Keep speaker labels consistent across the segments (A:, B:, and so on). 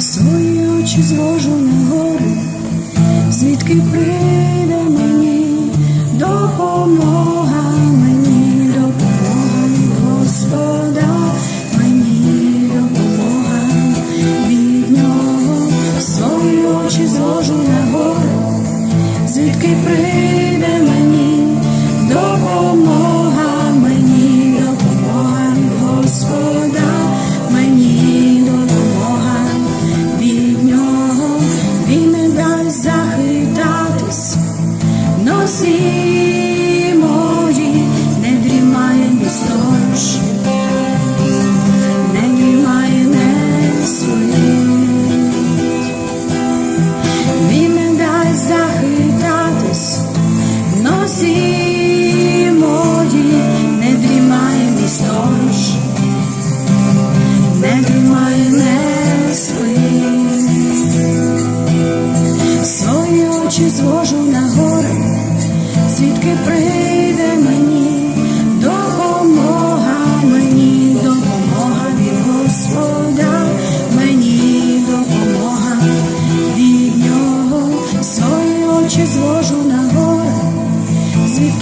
A: свої очі звожу на гори, звідки прийде мені допомога, мені допомога Господа, мені допомога від нього, свої очі звожу на гори, звідки прийде захитатись, носі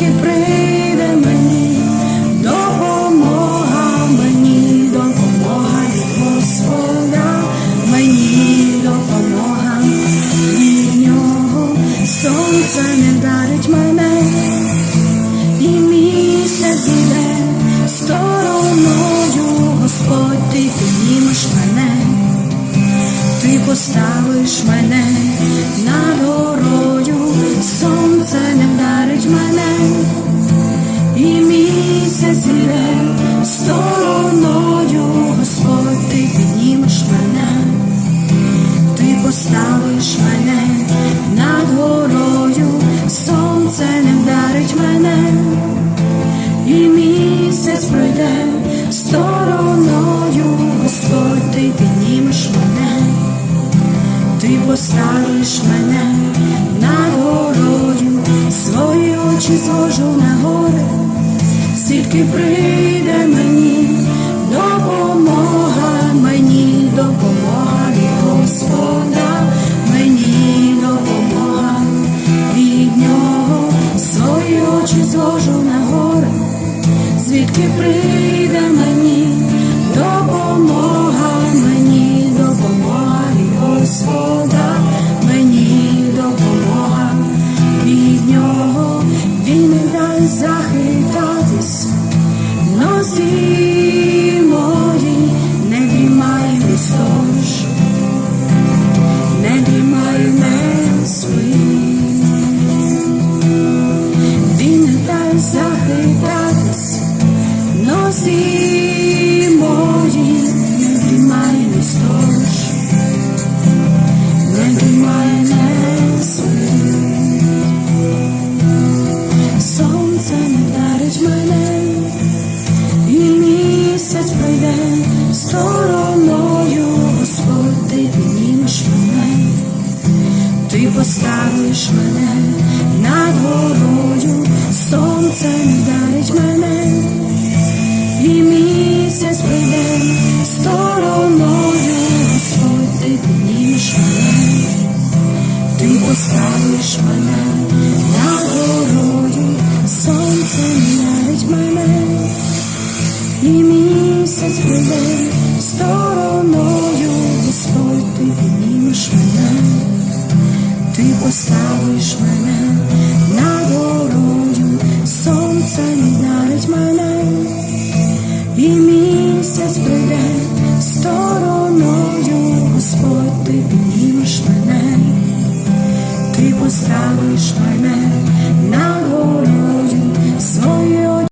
A: звідки прийде мені. Допомога, мені допомога Господа, мені допомога від нього, сонце не вдарить мене, і місяць зійде стороною, Господь, ти піднімеш мене. Ти поставиш мене місяць стороною, Господь, ти піднімеш мене ти поставиш мене над горою, свої очі зложу на гори, звідки прийде мені допомога, мені допомога від Господа, мені допомога від нього, свої очі зложу на звідки прийде носі мої, не дрімає мій сторож, не дрімає не спить. Сонце не вдарить мене, і місяць пройде стороною, Господь, ти піднімеш мене. Ти поставиш мене поставиш мене на горою, сонце не мене, і місяць прийде стороною, Господь, ти піднімеш мене, ти поставиш мене на городі очі